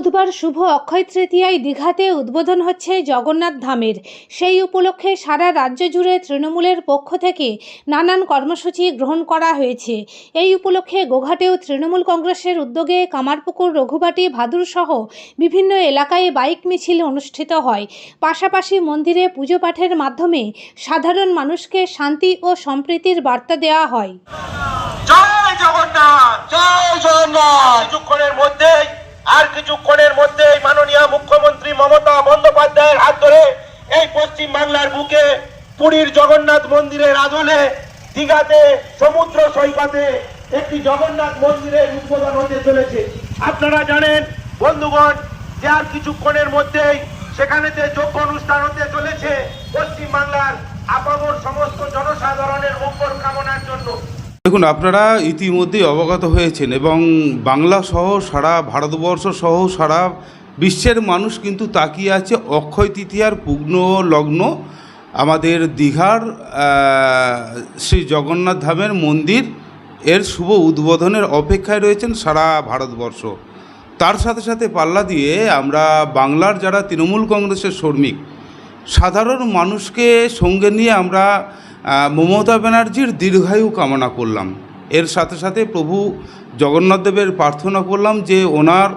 বুধবার শুভ অক্ষয় তৃতীয়ায় দীঘাতে উদ্বোধন হচ্ছে জগন্নাথ ধামের। সেই উপলক্ষে সারা রাজ্য জুড়ে তৃণমূলের পক্ষ থেকে নানান কর্মসূচি গ্রহণ করা হয়েছে। এই উপলক্ষে গোঘাটেও তৃণমূল কংগ্রেসের উদ্যোগে কামারপুকুর রঘুবাটি ভাদুর সহ বিভিন্ন এলাকায় বাইক মিছিল অনুষ্ঠিত হয়। পাশাপাশি মন্দিরে পুজো পাঠের মাধ্যমে সাধারণ মানুষকে শান্তি ও সম্প্রীতির বার্তা দেওয়া হয়। জয় জগন্নাথ! জয় জগন্নাথ! কিছুক্ষণের মধ্যেই আর কিছুক্ষণের মধ্যেই মাননীয় মুখ্যমন্ত্রী মমতা বন্দ্যোপাধ্যায়ের হাত ধরে এই পশ্চিম বাংলার বুকে পুরীর জগন্নাথ মন্দিরের আদলে দীঘাতে, সমুদ্র সৈকতে একটি জগন্নাথ মন্দিরের উদ্বোধন হতে চলেছে। আপনারা জানেন, বন্ধুগণ, যে আর কিছুক্ষণের মধ্যেই সেখানেতে যোগ্য অনুষ্ঠান হতে চলেছে পশ্চিম বাংলার আপামর সমস্ত জনসাধারণের মঙ্গল কামনার জন্য। দেখুন, আপনারা ইতিমধ্যেই অবগত হয়েছেন এবং বাংলা সহ সারা ভারতবর্ষ সহ সারা বিশ্বের মানুষ কিন্তু তাকিয়ে আছে অক্ষয় তৃতীয়ার পূর্ণ লগ্ন, আমাদের দীঘার শ্রী জগন্নাথ ধামের মন্দির, এর শুভ উদ্বোধনের অপেক্ষায় রয়েছেন সারা ভারতবর্ষ। তার সাথে সাথে পাল্লা দিয়ে আমরা বাংলার যারা তৃণমূল কংগ্রেসের শ্রমিক সাধারণ মানুষকে সঙ্গে নিয়ে আমরা মমতা ব্যানার্জির দীর্ঘায়ু কামনা করলাম। এর সাথে সাথে প্রভু জগন্নাথ দেবের প্রার্থনা করলাম যে ওনার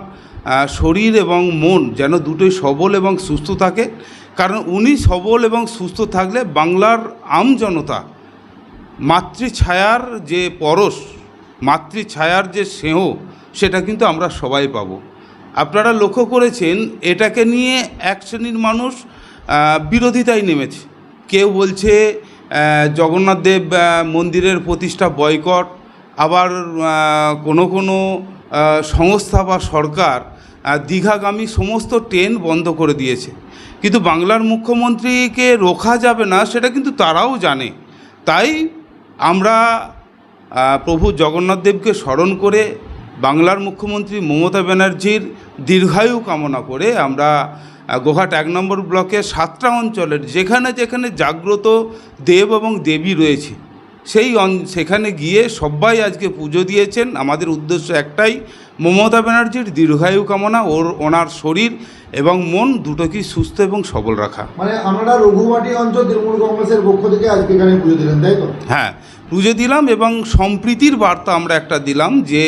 শরীর এবং মন যেন দুটোই সবল এবং সুস্থ থাকে। কারণ উনি সবল এবং সুস্থ থাকলে বাংলার আম জনতা, মাতৃছায়ার যে পরশ, মাতৃছায়ার যে স্নেহ, সেটা কিন্তু আমরা সবাই পাব। আপনারা লক্ষ্য করেছেন, এটাকে নিয়ে এক শ্রেণির মানুষ বিরোধিতায় নেমেছে। কেউ বলছে জগন্নাথ দেব মন্দিরের প্রতিষ্ঠা বয়কট। আবার কোনো কোনো সংস্থা বা সরকার দীঘাগামী সমস্ত ট্রেন বন্ধ করে দিয়েছে। কিন্তু বাংলার মুখ্যমন্ত্রীকে রোখা যাবে না, সেটা কিন্তু তারাও জানে। তাই আমরা প্রভু জগন্নাথ দেবকে স্মরণ করে, বাংলার মুখ্যমন্ত্রী মমতা ব্যানার্জির দীর্ঘায়ু কামনা করে আমরা গোঘাট এক নম্বর ব্লকের সাতটা অঞ্চলের যেখানে যেখানে জাগ্রত দেব এবং দেবী রয়েছে সেই সেখানে গিয়ে সবাই আজকে পুজো দিয়েছেন। আমাদের উদ্দেশ্য একটাই মমতা ব্যানার্জির দীর্ঘায়ু কামনা ওর ওনার শরীর এবং মন দুটোকেই সুস্থ এবং সবল রাখা। মানে আমরা রঘুমাটি অঞ্চল তৃণমূল কংগ্রেসের পক্ষ থেকে আজকে এখানে পুজো দিলেন তাই তো? হ্যাঁ পুজো দিলাম এবং সম্প্রীতির বার্তা আমরা একটা দিলাম যে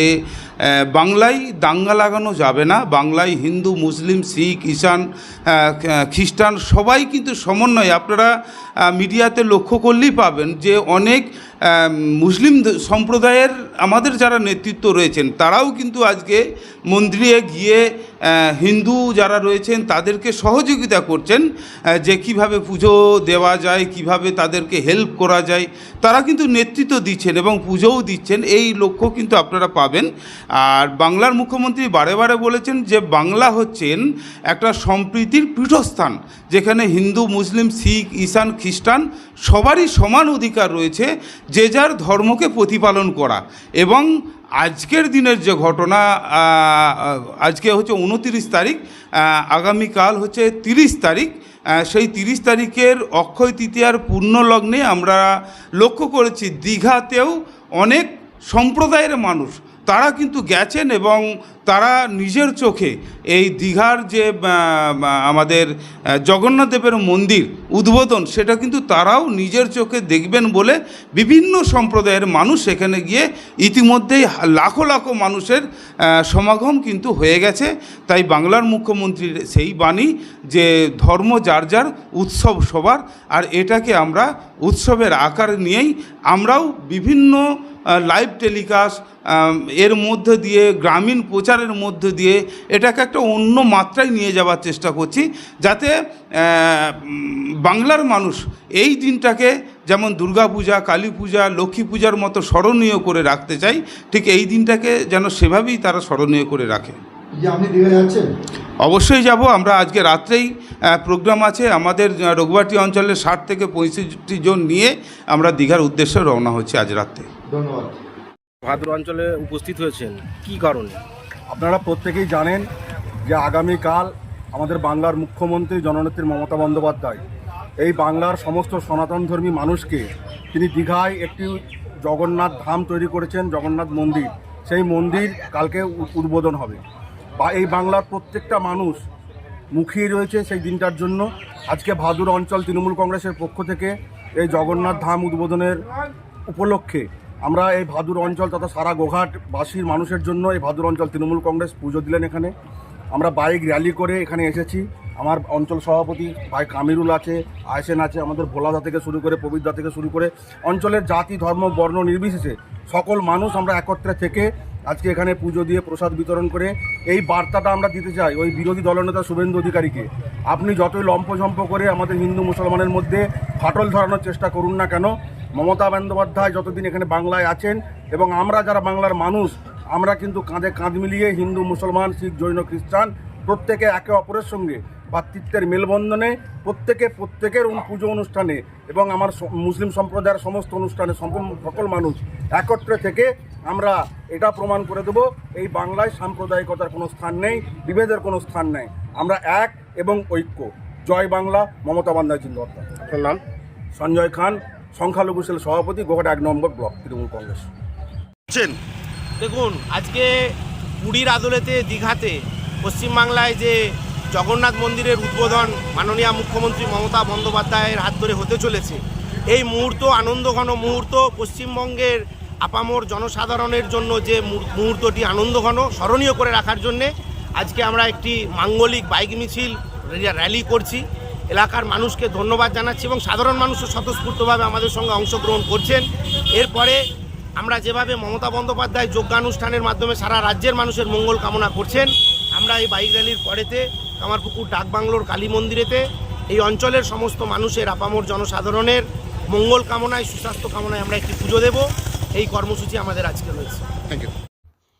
বাংলায় দাঙ্গা লাগানো যাবে না। বাংলায় হিন্দু, মুসলিম, শিখ, ঈশান খ্রিস্টান সবাই কিন্তু সমন্বয়ে। আপনারা মিডিয়াতে লক্ষ্য করলেই পাবেন যে অনেক মুসলিম সম্প্রদায়ের আমাদের যারা নেতৃত্ব রয়েছেন, তারাও কিন্তু আজকে মন্দিরে গিয়ে হিন্দু যারা রয়েছেন, তাদেরকে সহযোগিতা করছেন যে কীভাবে পুজো দেওয়া যায়, কীভাবে তাদেরকে হেল্প করা যায়, তারা কিন্তু নেতৃত্ব দিচ্ছেন এবং পুজোও দিচ্ছেন, এই লক্ষ্য কিন্তু আপনারা পাবেন। আর বাংলার মুখ্যমন্ত্রী বারে বারে বলেছেন যে, বাংলা হচ্ছেন একটা সম্প্রীতির পীঠস্থান, যেখানে হিন্দু, মুসলিম, শিখ, ঈশান, খ্রিস্টান সবারই সমান অধিকার রয়েছে যে যার ধর্মকে প্রতিপালন করা। এবং আজকের দিনের যে ঘটনা আজকে হচ্ছে উনতিরিশ তারিখ আগামীকাল হচ্ছে তিরিশ তারিখ সেই তিরিশ তারিখের অক্ষয় তৃতীয়ার পূর্ণ লগ্নে আমরা লক্ষ্য করেছি, দীঘাতেও অনেক সম্প্রদায়ের মানুষ তারা কিন্তু গেছেন এবং তারা নিজের চোখে এই দীঘার যে আমাদের জগন্নাথ দেবের মন্দির উদ্বোধন, সেটা কিন্তু তারাও নিজের চোখে দেখবেন বলে বিভিন্ন সম্প্রদায়ের মানুষ সেখানে গিয়ে ইতিমধ্যেই লাখো লাখো মানুষের সমাগম কিন্তু হয়ে গেছে। তাই বাংলার মুখ্যমন্ত্রীর সেই বাণী যে, ধর্ম যার যার, উৎসব সবার, আর এটাকে আমরা উৎসবের আকার নিয়েই আমরাও বিভিন্ন লাইভ টেলিকাস্ট এর মধ্যে দিয়ে গ্রামীণ প্রচারের মধ্যে দিয়ে এটাকে একটা অন্য মাত্রায় নিয়ে যাওয়ার চেষ্টা করছি যাতে বাংলার মানুষ এই দিনটাকে যেমন দুর্গাপূজা কালী পূজা লক্ষ্মী পূজার মতো স্মরণীয় করে রাখতে চাই ঠিক এই দিনটাকে যেন সেভাবেই তারা স্মরণীয় করে রাখে। অবশ্যই যাব আমরা আজকে রাত্রেই প্রোগ্রাম আছে আমাদের রঘুবাটি অঞ্চলের ষাট থেকে পঁয়ষট্টি জন নিয়ে আমরা দীঘার উদ্দেশ্যে রওনা হচ্ছি আজ রাত্রে। ধন্যবাদ। ভাদ্র অঞ্চলে উপস্থিত হয়েছেন কি কারণে? আপনারা প্রত্যেকেই জানেন যে আগামীকাল আমাদের বাংলার মুখ্যমন্ত্রী জননেত্রী মমতা বন্দ্যোপাধ্যায় এই বাংলার সমস্ত সনাতনধর্মী মানুষকে তিনি দীঘায় একটি জগন্নাথ ধাম তৈরি করেছেন জগন্নাথ মন্দির। সেই মন্দির কালকে উদ্বোধন হবে। বা এই বাংলার প্রত্যেকটা মানুষ মুখিয়ে রয়েছে সেই দিনটার জন্য। আজকে ভাদুর অঞ্চল তৃণমূল কংগ্রেসের পক্ষ থেকে এই জগন্নাথ ধাম উদ্বোধনের উপলক্ষে আমরা এই ভাদুর অঞ্চল তথা সারা গোঘাটবাসীর মানুষের জন্য এই ভাদুর অঞ্চল তৃণমূল কংগ্রেস পুজো দিলেন এখানে। আমরা বাইক র্যালি করে এখানে এসেছি। আমার অঞ্চল সভাপতি ভাই কামিরুল আছে আয়সেন আছে, আমাদের ভোলাদা থেকে শুরু করে পবিত্রা থেকে শুরু করে অঞ্চলের জাতি, ধর্ম, বর্ণ নির্বিশেষে সকল মানুষ আমরা একত্রে থেকে আজকে এখানে পুজো দিয়ে প্রসাদ বিতরণ করে এই বার্তাটা আমরা দিতে চাই ওই বিরোধী দলনেতা শুভেন্দু অধিকারীকে। আপনি যতই লম্পঝম্প করে আমাদের হিন্দু মুসলমানের মধ্যে ফাটল ধরানোর চেষ্টা করুন না কেন মমতা বন্দ্যোপাধ্যায় যতদিন এখানে বাংলায় আছেন এবং আমরা যারা বাংলার মানুষ আমরা কিন্তু কাঁধে কাঁধ মিলিয়ে হিন্দু মুসলমান শিখ জৈন খ্রিস্টান প্রত্যেকে একে অপরের সঙ্গে ভাতৃত্বের মেলবন্ধনে প্রত্যেকে প্রত্যেকের পুজো অনুষ্ঠানে এবং আমার মুসলিম সম্প্রদায়ের সমস্ত অনুষ্ঠানে সম্পূর্ণ সকল মানুষ একত্রে থেকে আমরা এটা প্রমাণ করে দেব এই বাংলায় সাম্প্রদায়িকতার কোনো স্থান নেই বিভেদের কোনো স্থান নেই। আমরা এক এবং ঐক্য। জয় বাংলা মমতা বন্দ্যোপাধ্যায় জিন্দাবাদ। নাম? সঞ্জয় খান। সংখ্যালঘু সেল সভাপতি গোহাট এক নম্বর ব্লক তৃণমূল কংগ্রেস। দেখুন আজকে পুরীর আদলেতে দীঘাতে পশ্চিমবাংলায় যে জগন্নাথ মন্দিরের উদ্বোধন মাননীয় মুখ্যমন্ত্রী মমতা বন্দ্যোপাধ্যায়ের হাত ধরে হতে চলেছে এই মুহূর্ত আনন্দঘন মুহূর্ত পশ্চিমবঙ্গের আপামর জনসাধারণের জন্য যে মুহূর- মুহূর্তটি আনন্দঘন স্মরণীয় করে রাখার জন্যে আজকে আমরা একটি মাঙ্গলিক বাইক মিছিল র্যালি করছি। এলাকার মানুষকে ধন্যবাদ জানাচ্ছি এবং সাধারণ মানুষও স্বতঃস্ফূর্তভাবে আমাদের সঙ্গে অংশগ্রহণ করছেন। এরপরে আমরা যেভাবে মমতা বন্দ্যোপাধ্যায় যোগ্যানুষ্ঠানের মাধ্যমে সারা রাজ্যের মানুষের মঙ্গল কামনা করছেন, আমরা এই বাইক র্যালির পরেতে কামারপুকুর ডাকবাংলোর কালী মন্দিরেতে এই অঞ্চলের সমস্ত মানুষের, আপামর জনসাধারণের মঙ্গল কামনায়, সুস্বাস্থ্য কামনায় আমরা একটি পুজো দেব। এই কর্মসূচি আমাদের আজকে রয়েছে।